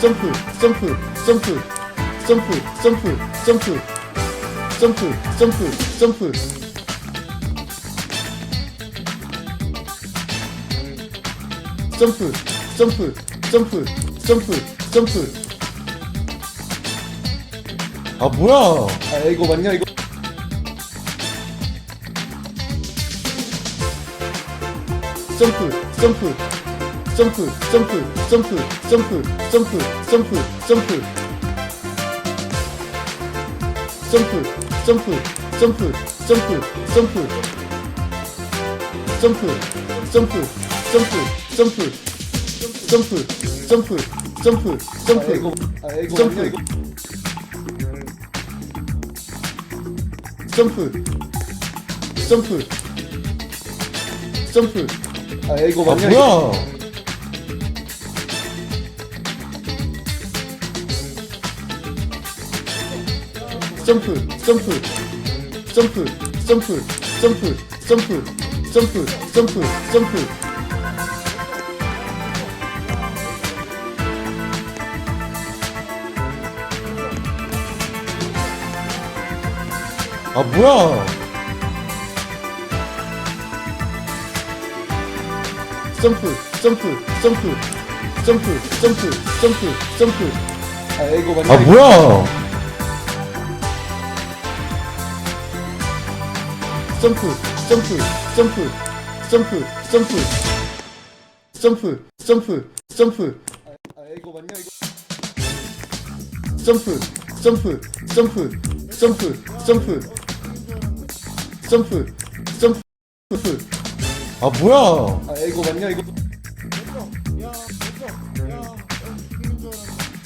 점프 점프 점프 점프 점프 점프 점프 점프 점프 점프 점프 점프 점프 점프 아 뭐야 아 이거 맞냐 이거 점프 점프 점프 점프 점프 점프 점프 점프 점프 점프 점프 점프 점프 점프 점프 점프 점프 점프 점프 점프 점프 아 점프 이거 아 이거 점프. 맞냐 이거 점프 점프 점프 아 이거 아 맞냐 이거 뭐야 점프 점프. 점프 점프 점프 점프 점프 점프 점프. 아 뭐야? 점프 점프 점프. 점프 점프 점프 점프. 아 이거 아 뭐야 점프 점프 점프 점프 점프 점프 점프 점프 아 이거 맞냐 이거 점프 점프 점프 점프 점프 점프 점프 아 뭐야 아 이거 맞냐 이거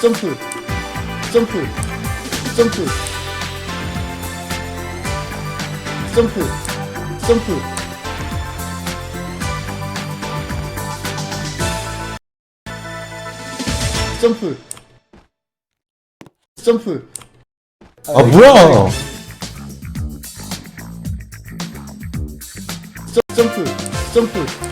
점프. 점프. 점프. 점프. 점프. 점프. 점프. 아 뭐야? 점- 점프. 점프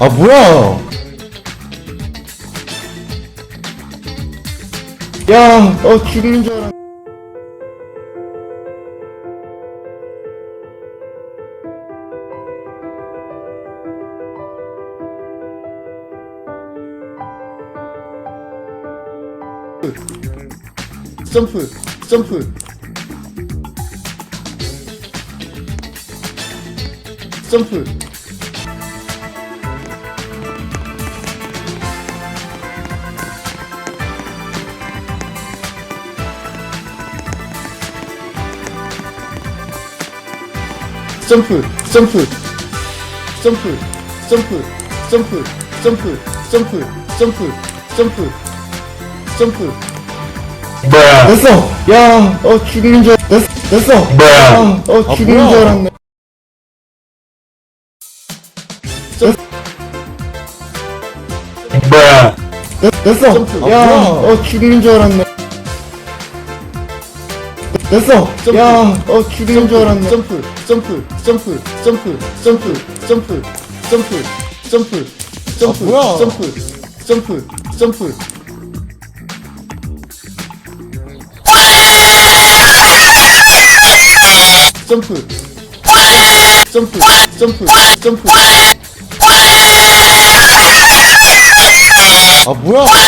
아 뭐야 야, 어, 죽이는 줄 알았네. 점프 점프 점프 점프 점프 점프 점프 점프 점프 점프 점프 점프 점프 됐어. 야, 어, 죽이는 줄. 됐어. 됐어. 야, 어, 아, 뭐야. 줄 알았네. 됐, 됐어. 점프. 아, 야, 뭐야. 어, 죽이는 줄 알았네. 됐어 야어 죽는 줄 알았네 점프 점프 점프 점프 점프 점프 점프 점프 점프 뭐야? 점프 점프 점프 점프 점프 점프 점프 아 뭐야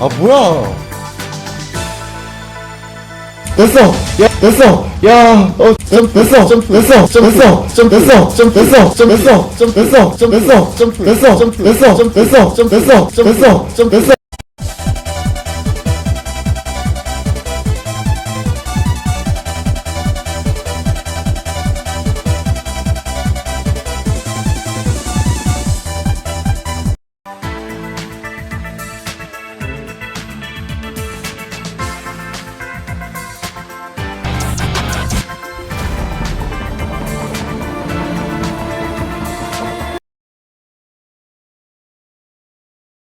아 뭐야 됐어 야 됐어 야어 됐어 됐어 점프, 됐어 점프, 됐어 점프, 됐어 점프, 됐어 점프, 됐어 점프, 됐어 점프, 됐어 점프, 됐어 점프, 됐어 점프, 됐어 점프, 됐어 점프, 됐어 점프, 됐어 점프. 됐어